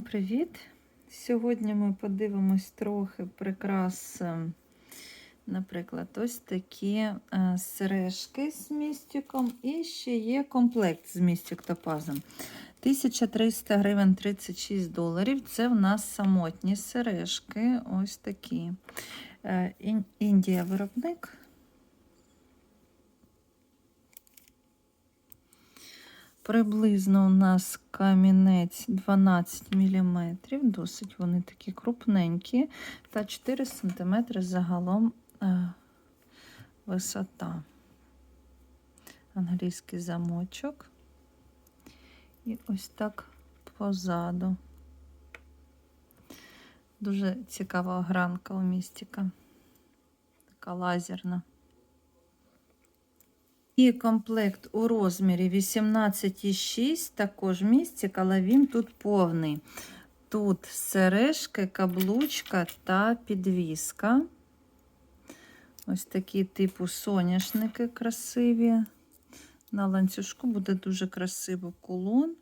Привіт! Сьогодні ми подивимось трохи прикрас, е, наприклад, ось такі е, сережки з містиком, і ще є комплект з містик топазом. 1300 гривень 36 доларів. Це в нас самотні сережки. Ось такі. Е, Ін- Індія виробник. Приблизно у нас камінець 12 мм, досить вони такі крупненькі, та 4 см загалом е, висота. Англійський замочок. І ось так позаду. Дуже цікава огранка у містика. Така лазерна. І комплект у розмірі 18,6, також містик, але він тут повний. Тут сережки, каблучка та підвіска. Ось такі типу соняшники красиві. На ланцюжку буде дуже красиво кулон.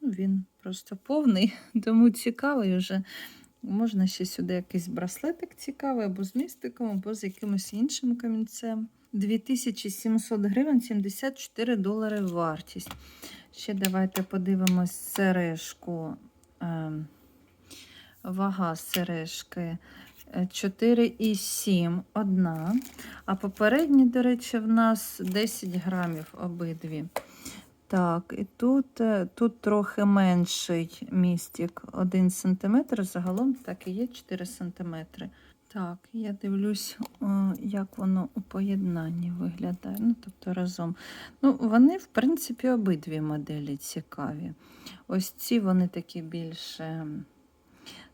Ну, Він просто повний, тому цікавий вже. Можна ще сюди якийсь браслетик цікавий, або з містиком, або з якимось іншим камінцем. 2700 гривень, 74 долари вартість. Ще давайте подивимось сережку. Ем, Вага сережки е, 4,7 одна. А попередні, до речі, в нас 10 грамів обидві. Так, і тут, е, тут трохи менший містик 1 см, загалом так і є 4 см. Так, я дивлюсь, як воно у поєднанні виглядає. Ну, тобто разом. Ну, вони, в принципі, обидві моделі цікаві. Ось ці вони такі більш ем,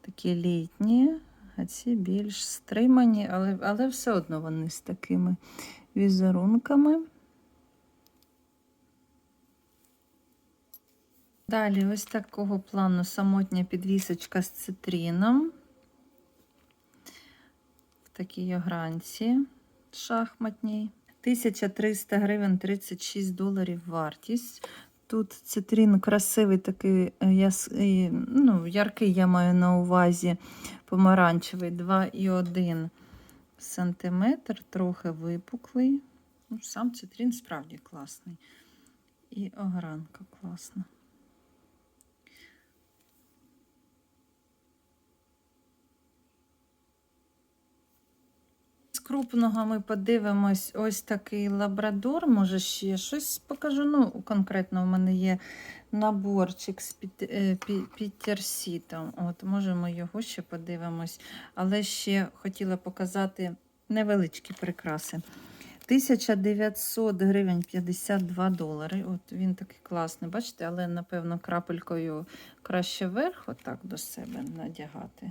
такі літні, а ці більш стримані, але, але все одно вони з такими візерунками. Далі ось такого плану самотня підвісочка з цитрином. В такій огранці шахматній. 1300 гривень 36 доларів вартість. Тут цитрин красивий, такий е, яс... ну, яркий, я маю на увазі помаранчевий 2,1 сантиметр, трохи випуклий. Ну, Сам цитрин справді класний. І огранка класна. Крупного ми подивимось ось такий лабрадор, може ще щось покажу. Ну, конкретно у мене є наборчик з е, пі- підтерсітом. От, можемо його ще подивимось. Але ще хотіла показати невеличкі прикраси. 1900 гривень 52 долари. От він такий класний, бачите, але, напевно, крапелькою краще вверх, отак до себе надягати.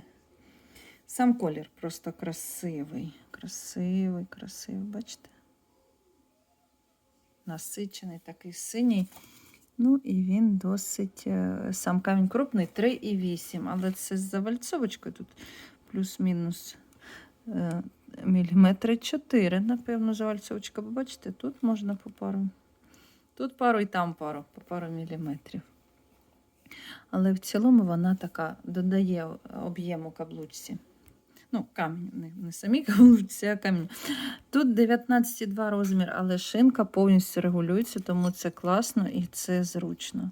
Сам колір просто красивий. Красивий, красивий, бачите? Насичений, такий синій. Ну, і він досить. е, Сам камінь крупний 3,8. Але це з завальцовочкою тут плюс-мінус е, міліметри 4, напевно, завальцовочка. Бо бачите, тут можна по пару. Тут пару і там пару, по пару міліметрів. Але в цілому вона така додає об'єму каблучці. Ну, камінь, не, самі каблучці, а камінь. Тут 19,2 розмір, але шинка повністю регулюється, тому це класно і це зручно.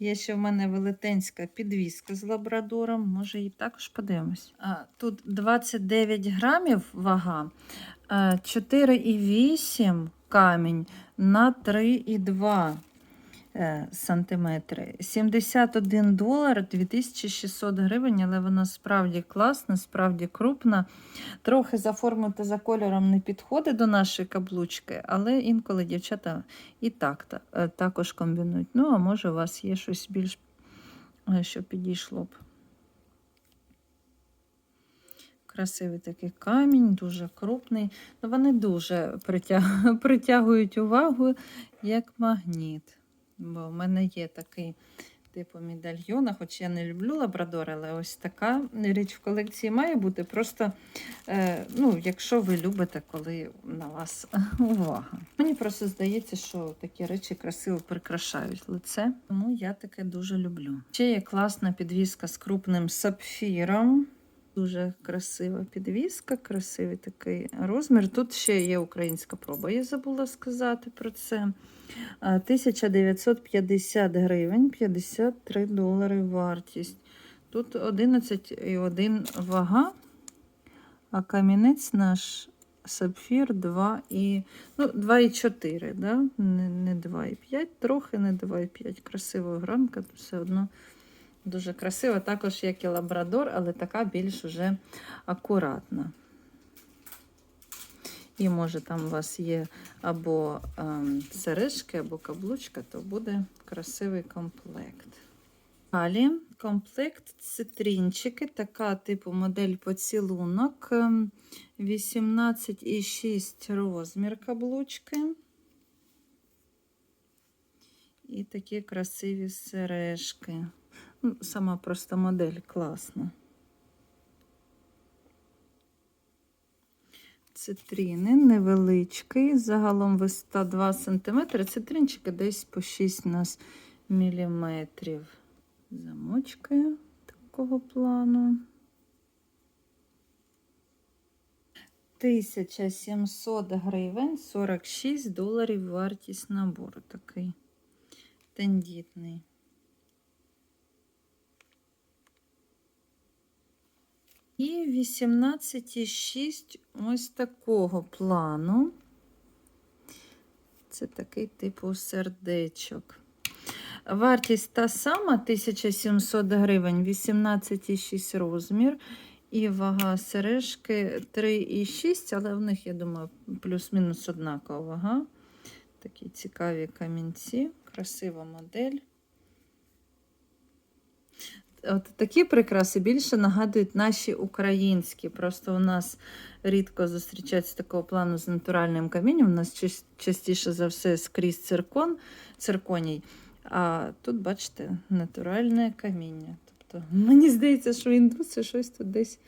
Є ще в мене велетенська підвіска з лабрадором, може її також подивимось. Тут 29 грамів вага, 4,8 камінь на 3,2 е, сантиметри. 71 долар 2600 гривень, але вона справді класна, справді крупна. Трохи за формою та за кольором не підходить до нашої каблучки, але інколи дівчата і так е, також комбінують. Ну, а може, у вас є щось більш, е, що підійшло б. Красивий такий камінь, дуже крупний. Ну, вони дуже притягують увагу як магніт. Бо в мене є такий типу медальйона, хоч я не люблю лабрадор, але ось така річ в колекції має бути. Просто, е, ну, якщо ви любите, коли на вас увага. Мені просто здається, що такі речі красиво прикрашають лице, тому я таке дуже люблю. Ще є класна підвіска з крупним сапфіром. Дуже красива підвіска, красивий такий розмір. Тут ще є українська проба, я забула сказати про це. 1950 гривень, 53 долари вартість. Тут 11,1 вага, а камінець наш сапфір 2 і, ну, 2,4, да? не, не 2,5, трохи не 2,5. Красива гранка, все одно дуже красива. Також як і лабрадор, але така більш уже акуратна. І може там у вас є або ем, сережки, або каблучка, то буде красивий комплект. Далі комплект цитрінчики, така типу модель поцілунок. ем, 18,6 розмір каблучки. І такі красиві сережки. Ну, сама просто модель класна. Цитріни невеличкий, загалом висота 2 см. Цитринчики десь по 6 у нас міліметрів. Замочки такого плану. 1700 гривень, 46 доларів вартість набору такий тендітний. І 18,6 ось такого плану. Це такий типу сердечок. Вартість та сама 1700 гривень, 18,6 розмір. І вага сережки 3,6, але в них, я думаю, плюс-мінус однакова вага. Такі цікаві камінці, красива модель. От такі прикраси більше нагадують наші українські. Просто у нас рідко зустрічається такого плану з натуральним камінням. У нас ча- частіше за все скрізь циркон, цирконій. А тут, бачите, натуральне каміння. Тобто, мені здається, що індуси щось тут десь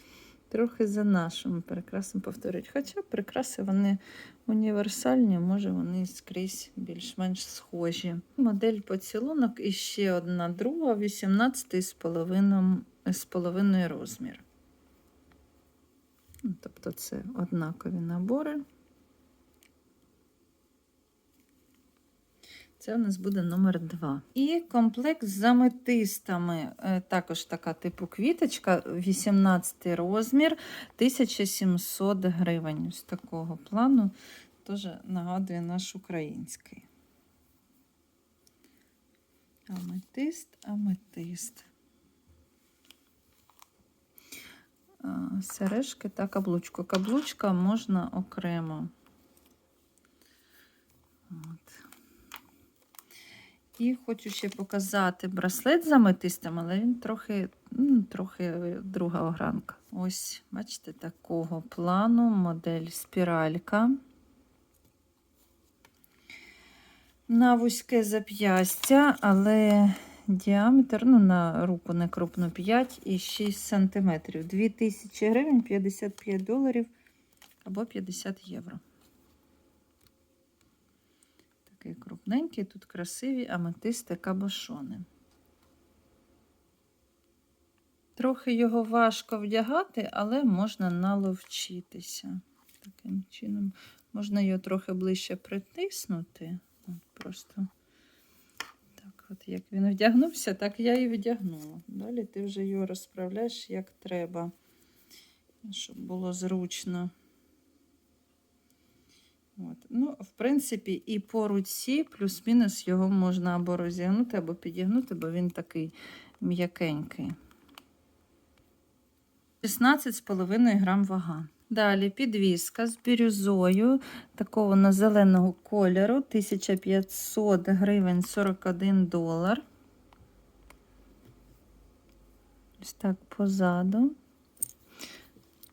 трохи за нашими прикрасами повторюють. Хоча прикраси вони універсальні, може вони скрізь більш-менш схожі. Модель поцілунок і ще одна друга, 18 з половиною, з половиною розмір. Тобто це однакові набори. Це у нас буде номер 2. І комплект з аметистами. Е, Також така типу квіточка, 18 розмір, 1700 гривень. Ось такого плану. Теж нагадує наш український. Аметист, аметист. Сережки та каблучку. Каблучка можна окремо. От. І хочу ще показати браслет з аметистом, але він трохи, ну, трохи друга огранка. Ось, бачите, такого плану модель спіралька. На вузьке зап'ястя, але діаметр ну, на руку не крупно 5,6 см. 2000 гривень, 55 доларів або 50 євро. Такий крупненький, тут красиві аметисти кабошони. Трохи його важко вдягати, але можна наловчитися. Таким чином, можна його трохи ближче притиснути. От просто так, от як він вдягнувся, так я і вдягнула. Далі ти вже його розправляєш як треба, щоб було зручно. От. Ну, в принципі, і по руці плюс-мінус його можна або розігнути, або підігнути, бо він такий м'якенький. 16,5 грам вага. Далі підвіска з бірюзою, такого на зеленого кольору, 1500 гривень 41 долар. Ось так позаду.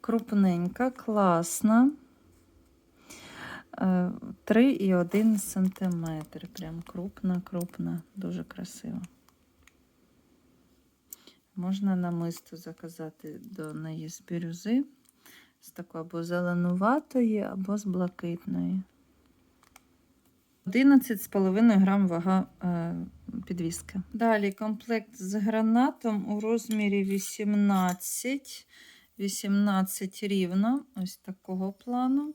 Крупненька, класна. 3,1 см. Прям крупна, крупна, дуже красиво. Можна намисто заказати до неї з бірюзи, з такої або зеленуватої, або з блакитної. 11,5 грам вага е, підвіски. Далі комплект з гранатом у розмірі 18, 18 рівно, ось такого плану.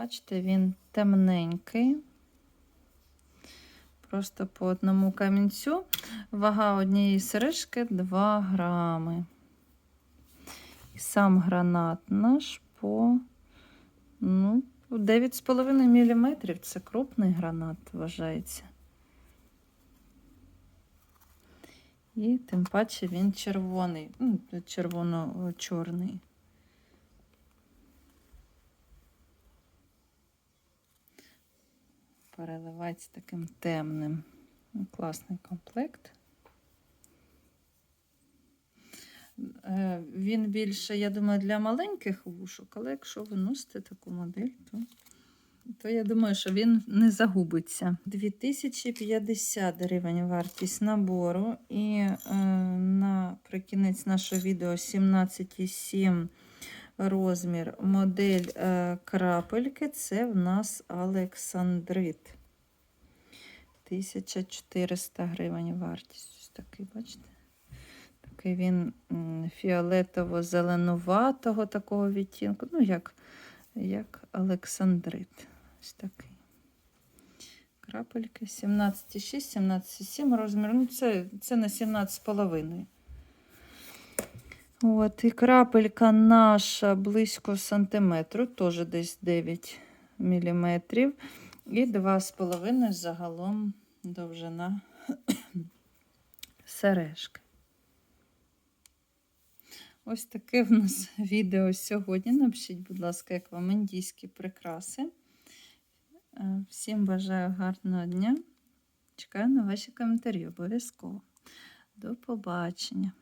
Бачите, він темненький. Просто по одному камінцю. Вага однієї сережки 2 грами. І сам гранат наш по ну, 9,5 мм. Це крупний гранат вважається. І тим паче він червоний, ну, Переливається таким темним. Ну, Класний комплект. Е, Він більше, я думаю, для маленьких вушок, але якщо ви носите таку модель, то, то я думаю, що він не загубиться. 2050 гривень вартість набору. І е, наприкінець нашого відео 17,7 розмір модель е, крапельки. Це в нас Олександрит. 1400 гривень вартість. Ось такий, бачите? Такий він фіолетово-зеленуватого такого відтінку. Ну, як, як Олександрит. Ось такий. Крапельки 17,6, 17,7 розмір. Ну, це, це на 17,5. От, і крапелька наша близько сантиметру, теж десь 9 міліметрів. І 2,5 загалом довжина сережки. Ось таке в нас відео сьогодні. Напишіть, будь ласка, як вам індійські прикраси. Е, Всім бажаю гарного дня. Чекаю на ваші коментарі обов'язково. До побачення!